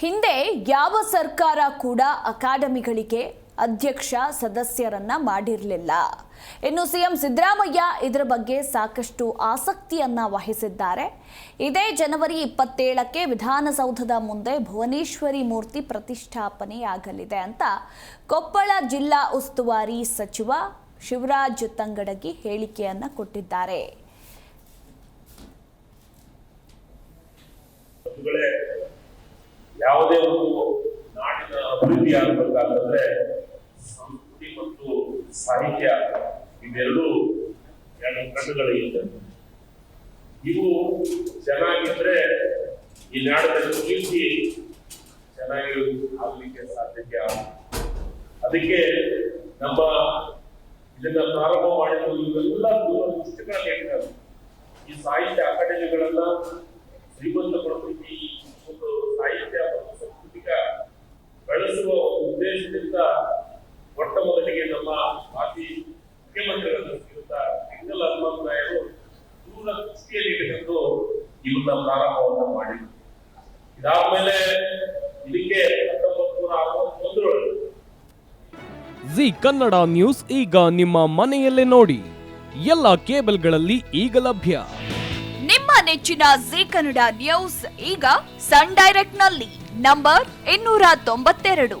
ಹಿಂದೆ ಯಾವ ಸರ್ಕಾರ ಕೂಡ ಅಕಾಡೆಮಿಗಳಿಗೆ ಅಧ್ಯಕ್ಷ ಸದಸ್ಯರನ್ನ ಮಾಡಿರಲಿಲ್ಲ. ಇನ್ನು ಸಿಎಂ ಸಿದ್ದರಾಮಯ್ಯ ಇದರ ಬಗ್ಗೆ ಸಾಕಷ್ಟು ಆಸಕ್ತಿಯನ್ನ ವಹಿಸಿದ್ದಾರೆ. ಇದೇ ಜನವರಿ ಇಪ್ಪತ್ತೇಳಕ್ಕೆ ವಿಧಾನಸೌಧದ ಮುಂದೆ ಭುವನೇಶ್ವರಿ ಮೂರ್ತಿ ಪ್ರತಿಷ್ಠಾಪನೆಯಾಗಲಿದೆ ಅಂತ ಕೊಪ್ಪಳ ಜಿಲ್ಲಾ ಉಸ್ತುವಾರಿ ಸಚಿವ ಶಿವರಾಜ್ ತಂಗಡಗಿ ಹೇಳಿಕೆಯನ್ನ ಕೊಟ್ಟಿದ್ದಾರೆ. ಅಭಿವೃದ್ಧಿ ಆಗಬೇಕಾದ್ರೆ ಸಂಸ್ಕೃತಿ ಮತ್ತು ಸಾಹಿತ್ಯ ಇವೆರಡೂ ಎರಡು ಕಣ್ಣುಗಳಿವೆ ಇವು ಚೆನ್ನಾಗಿದ್ರೆ ಈ ನಾಡದಲ್ಲಿ ಕೀರ್ತಿ ಚೆನ್ನಾಗಿ ಆಗಲಿಕ್ಕೆ ಸಾಧ್ಯತೆ ಅದಕ್ಕೆ ನಮ್ಮ ಇದನ್ನ ಪ್ರಾರಂಭ ಮಾಡಿದ ಇವೆಲ್ಲ ಪುಸ್ತಕ ಈ ಸಾಹಿತ್ಯ ಅಕಾಡೆಮಿಗಳನ್ನ ಶ್ರೀಮಂತಗೊಳಿಸಿ ಈ ಒಂದು ಸಾಹಿತ್ಯ ಮತ್ತು ಸಾಂಸ್ಕೃತಿಕ ಬೆಳೆಸುವ ಒಂದು ಉದ್ದೇಶದಿಂದ ಮೊಟ್ಟ ಮೊದಲಿಗೆ ನಮ್ಮ ಮಾಜಿ ಮುಖ್ಯಮಂತ್ರಿಗಳನ್ನ ಶ್ರೀಯುತ ವಿಠಲ್ ಹನುಮಂತರಾಯರು ದೂರ ದೃಷ್ಟಿಯಲ್ಲಿ ಇಟ್ಟುಕೊಂಡು ಇವನ್ನ ಪ್ರಾರಂಭವನ್ನ ಮಾಡಿದ್ರು. ಇದಾದ್ಮೇಲೆ ಇದಕ್ಕೆ ಹತ್ತೊಂಬತ್ತು ನೂರ ಅರವತ್ತೊಂದರೊಳಗೆ ಜಿ ಕನ್ನಡ ನ್ಯೂಸ್ ಈಗ ನಿಮ್ಮ ಮನೆಯಲ್ಲೇ ನೋಡಿ. ಎಲ್ಲ ಕೇಬಲ್ಗಳಲ್ಲಿ ಈಗ ಲಭ್ಯ. ನಿಮ್ಮ ನೆಚ್ಚಿನ ಜಿ ಕನ್ನಡ ನ್ಯೂಸ್ ಈಗ ಸನ್ ಡೈರೆಕ್ಟ್ನಲ್ಲಿ ನಂಬರ್ ಇನ್ನೂರ ತೊಂಬತ್ತೆರಡು.